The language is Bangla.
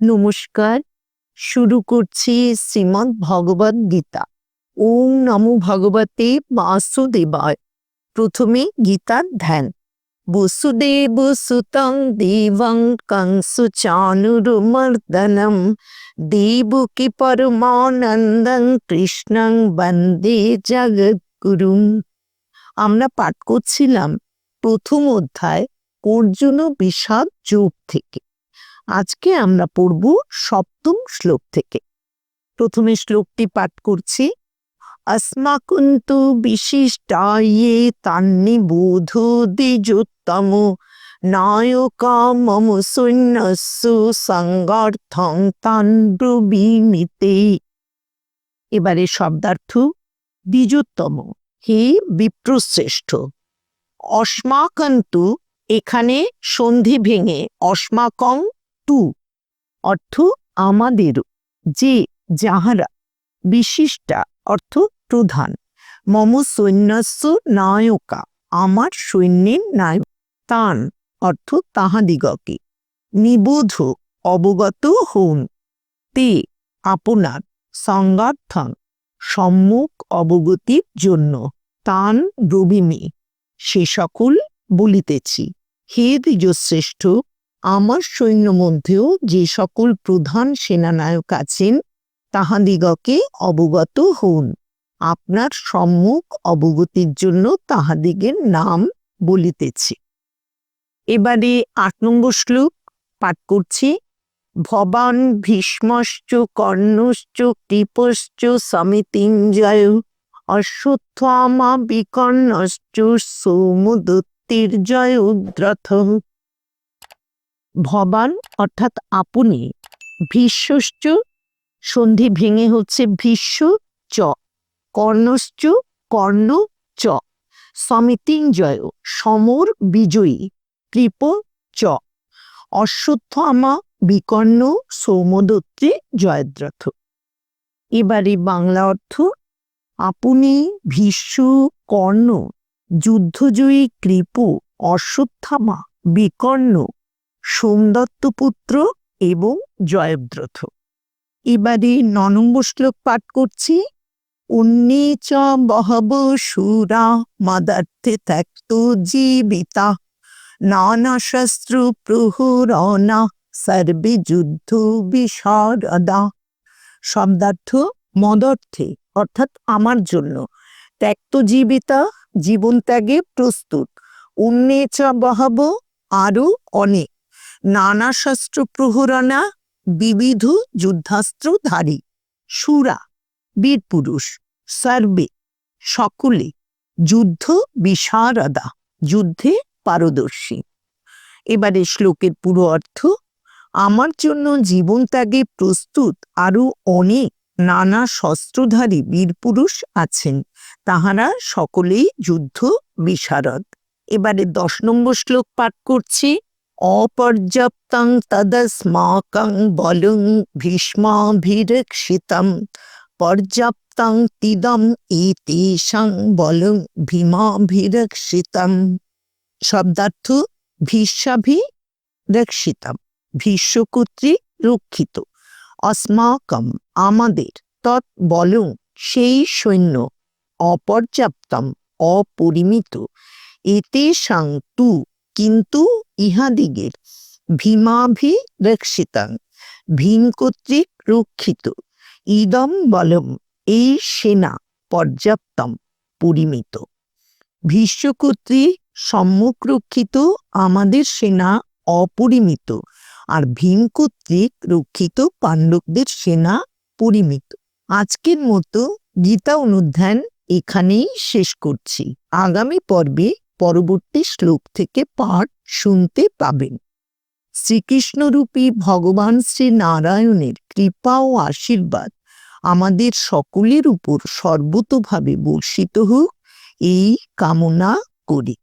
নমস্কার। শুরু করছি শ্রীমদ্ ভগবদ গীতা। ওম নমো ভগবতে বাসুদেবায়। প্রথমে গীতার ধ্যান। বসুদেব সুতং দেবং কংসু চানুরুমর্দনম। দেবকী পরমানন্দং কৃষ্ণং বন্দে জগৎগুরুম আমরা পাঠ করছিলাম প্রথম অধ্যায় অর্জুন বিষাদ যোগ থেকে। আজকে আমরা পড়ব সপ্তম শ্লোক থেকে প্রথমে শ্লোকটি পাঠ করছি अस्माकुन्तु विशिष्टाये तान्निबोधो দ্বিজোত্তম নায়কা মম সৈন্যস্যু সঙ্গার্থং তান ব্রবীমিতে এবারে শব্দার্থ দ্বিজোত্তম হে বিপ্রশ্রেষ্ঠ অস্মাকন্তু এখানে সন্ধি ভেঙে অস্মাকং তু, অর্থ আমাদের, যে, যাহারা, বিশিষ্টা, অর্থ প্রধান। মম সৈন্যস্য নায়কা, আমার সৈন্যের নায়ক, তান, অর্থ তাহাদিগকে। নিবোধ, অবগত হন তে, আপনার সংগার্থং সম্মুখ অবগতির জন্য, তান ব্রবিমি সে সকল বলিতেছি। হে দ্বিজশ্রেষ্ঠ আমার সৈন্য মধ্যেও যে সকল প্রধান সেনানায়ক আছেন, তাহাদিগকে অবগত হন আপনার সম্মুখ অবগতির জন্য তাহাদিগের নাম বলিতেছি। এবারে আট নম্বর শ্লোক পাঠ করছি। ভবান ভীষ্মশ্চ কর্ণশ্চ কৃপশ্চ সমিতিঞ্জয় অশ্বত্থামা বিকর্ণশ্চ সৌমদত্তির্জয় উদ্রথ ভবান, অর্থাৎ আপনি, ভীষ্মশ্চ, সন্ধি ভেঙে হচ্ছে ভীষ্ম, চ, কর্ণশ্চ, কর্ণ, চ, সমিতিঞ্জয়, সমর, বিজয়ী, কৃপ, চ অশ্বত্থামা বিকর্ণ, সৌমদত্তে, জয়দ্রথ। এবারে বাংলা অর্থ, আপনি, ভীষ্ম, কর্ণ, যুদ্ধজয়ী কৃপ, অশ্বত্থামা, বিকর্ণ সোমদত্তপুত্র এবং জয়দ্রথ। এবারে ন নম্বর শ্লোক পাঠ করছি। উন্নি চ বহব সুরা মাদার্থে ত্যক্ত জীবিতা। নানা শস্ত্র প্রহরণা সর্বে যুদ্ধ বিশারদা। শব্দার্থ মদর্থে, অর্থাৎ আমার জন্য। ত্যক্ত জীবিতা, জীবন ত্যাগে প্রস্তুত। উন্নে চ বহব আরও অনেক। নানা শস্ত্র প্রহরণা, বিবিধ যুদ্ধাস্ত্রধারী সুরা, বীর পুরুষ, সর্বে, সকলে, যুদ্ধ বিশারদা, যুদ্ধে পারদর্শী। এবারে শ্লোকের পুরো অর্থ, আমার জন্য জীবন ত্যাগে প্রস্তুত আরও অনেক নানা শস্ত্রধারী বীর পুরুষ আছেন, তাহারা সকলেই যুদ্ধ বিশারদ। এবারে দশ নম্বর শ্লোক পাঠ করছি। অপর্যাপ্তং তদস্মাকং বলং ভীষ্মাভিরক্ষিতম পর্যাপ্তং তিদম এতেষাং বলং ভীমাভিরক্ষিতম শব্দার্থ ভীষ্মাভি রক্ষিতম ভীষ্ম রক্ষিত অস্মাকম আমাদের তৎ বলং সেই সৈন্য অপর্যাপ্তম অপরিমিত এতেষাং তু কিন্তু ইহাদিগের ভীমাভি রক্ষিতাং ভীম কর্তৃক রক্ষিত ইদম বলম এই সেনা পর্যাপ্তম পরিমিত ভীষ্ম কর্তৃক সম্মুখ রক্ষিত আমাদের সেনা অপরিমিত আর ভীম কর্তৃক রক্ষিত পাণ্ডবদের সেনা পরিমিত আজকের মতো গীতা অনুধ্যান এখানেই শেষ করছি আগামী পর্বে পরবর্তী শ্লোক থেকে পাঠ শুনতে পাবেন। শ্রীকৃষ্ণরূপী ভগবান শ্রী নারায়ণের কৃপা ও আশীর্বাদ আমাদের সকলের উপর সর্বতোভাবে বর্ষিত হোক, এই কামনা করি।